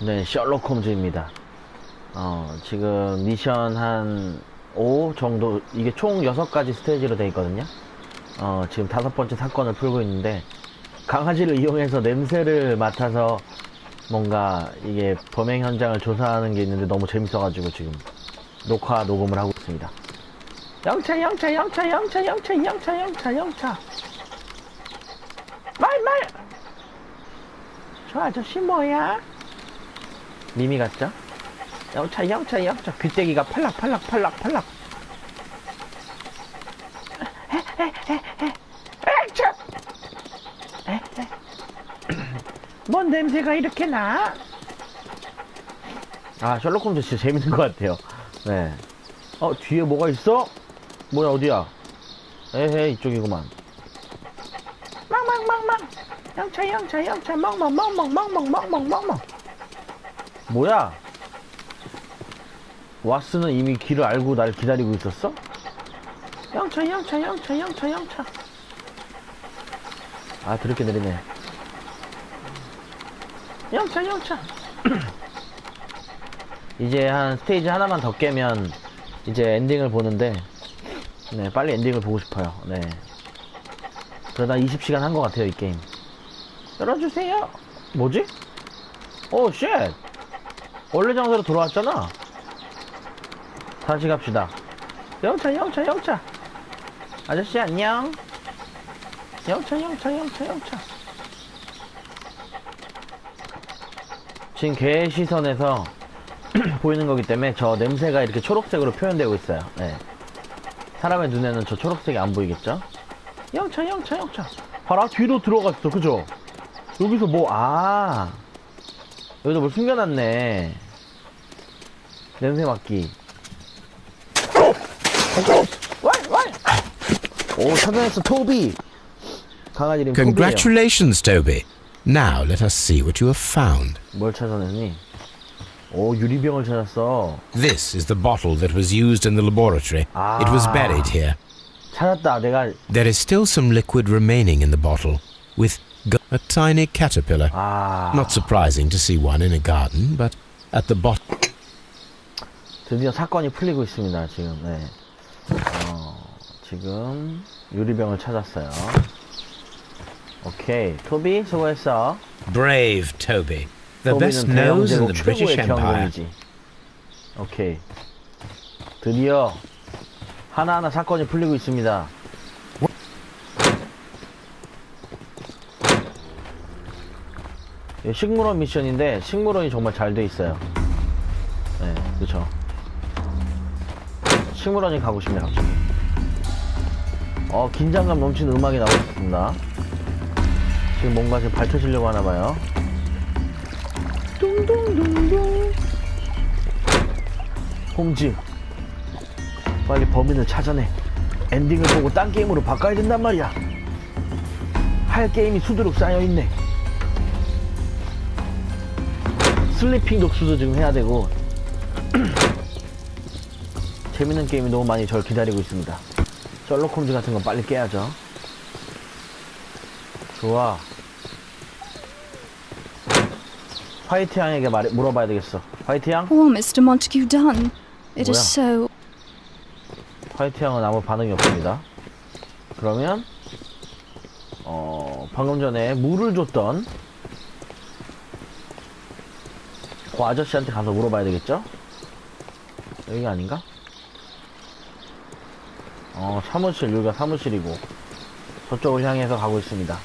네, 셜록 홈즈입니다. 어, 지금 미션 한 5 정도, 이게 총 6가지 스테이지로 되어 있거든요. 어, 지금 다섯 번째 사건을 풀고 있는데, 강아지를 이용해서 냄새를 맡아서 뭔가 이게 범행 현장을 조사하는 게 있는데 너무 재밌어가지고 지금 녹화, 녹음을 하고 있습니다. 영차, 영차, 영차, 영차, 영차, 영차, 영차, 영차. 말, 말! 저 아저씨 뭐야? 미미 같죠? 영차 영차 영차 귀때기가 팔락 팔락 팔락 팔락. 뭔 냄새가 이렇게 나? 아 셜록 홈즈 진짜 재밌는 것 같아요 네. 어 뒤에 뭐가 있어? 뭐야 어디야? 에헤 이쪽이구만 망망망망 영차 영차 영차 멍멍멍멍멍멍멍멍멍 뭐야? 와스는 이미 길을 알고 날 기다리고 있었어? 영차 영차 영차 영차 영차 아 드럽게 느리네 영차 영차 이제 한 스테이지 하나만 더 깨면 이제 엔딩을 보는데 네 빨리 엔딩을 보고 싶어요 네 그러다 20시간 한 것 같아요 이 게임 열어주세요 뭐지? 오 쉣! 원래 장소로 돌아왔잖아. 다시 갑시다. 영차, 영차, 영차. 아저씨 안녕. 영차, 영차, 영차, 영차. 지금 개 시선에서 보이는 거기 때문에 저 냄새가 이렇게 초록색으로 표현되고 있어요. 네. 사람의 눈에는 저 초록색이 안 보이겠죠? 영차, 영차, 영차. 봐라, 뒤로 들어갔어. 그죠? 여기서 뭐, 아. 여기서 뭘 숨겨놨네. 냄새 맡기. 왈, 왈! 오, 찾아냈어, 토비! 강아지 이름 토비예요. Congratulations, Toby. Now let us see what you have found. 뭘 찾아냈니? 오, 유리병을 찾았어. This is the bottle that was used in the laboratory. It was Ah. buried here. 찾았다, 내가. There is still some liquid remaining in the bottle, with gu- a tiny caterpillar. 아. Not surprising to see one in a garden, but at the bottom. 드디어 사건이 풀리고 있습니다, 지금. 네. 어, 지금 유리병을 찾았어요. 오케이. 토비, 수고했어. Brave Toby. The best 토비는 nose in 대영제국 the British 최고의 Empire. 경공이지. 오케이. 드디어 하나하나 사건이 풀리고 있습니다. 식물원 미션인데 식물원이 정말 잘 돼 있어요. 네, 그렇죠. 식물원이 가고 싶네 갑자기. 어 긴장감 넘치는 음악이 나오고 있습니다. 지금 뭔가 지금 밝혀지려고 하나 봐요. 뚱뚱뚱뚱. 홈즈. 빨리 범인을 찾아내. 엔딩을 보고 딴 게임으로 바꿔야 된단 말이야. 할 게임이 수두룩 쌓여있네. 슬리핑 독수도 지금 해야 되고. 재밌는 게임이 너무 많이 절 기다리고 있습니다. 셜록 홈즈 같은 건 빨리 깨야죠. 좋아. 화이트 양에게 말 물어봐야 되겠어. 화이트 양? All Mr. Montague done. It is so. 화이트 양은 아무 반응이 없습니다. 그러면 어 방금 전에 물을 줬던 그 아저씨한테 가서 물어봐야 되겠죠? 여기가 아닌가? 어 사무실 여기가 사무실이고 저쪽을 향해서 가고 있습니다.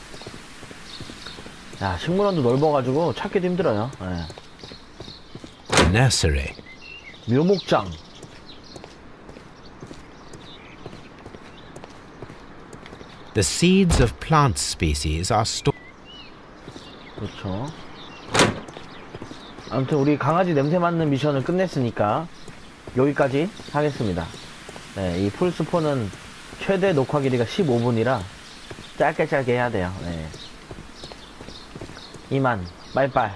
야 식물원도 넓어가지고 찾기도 힘들어요. 예. Nursery. 묘목장 The seeds of plant species are stored. 그렇죠. 아무튼 우리 강아지 냄새 맡는 미션을 끝냈으니까 여기까지 하겠습니다. 네, 이 풀스포는 최대 녹화 길이가 15분이라 짧게 짧게 해야 돼요. 네. 이만, 빠이빠이.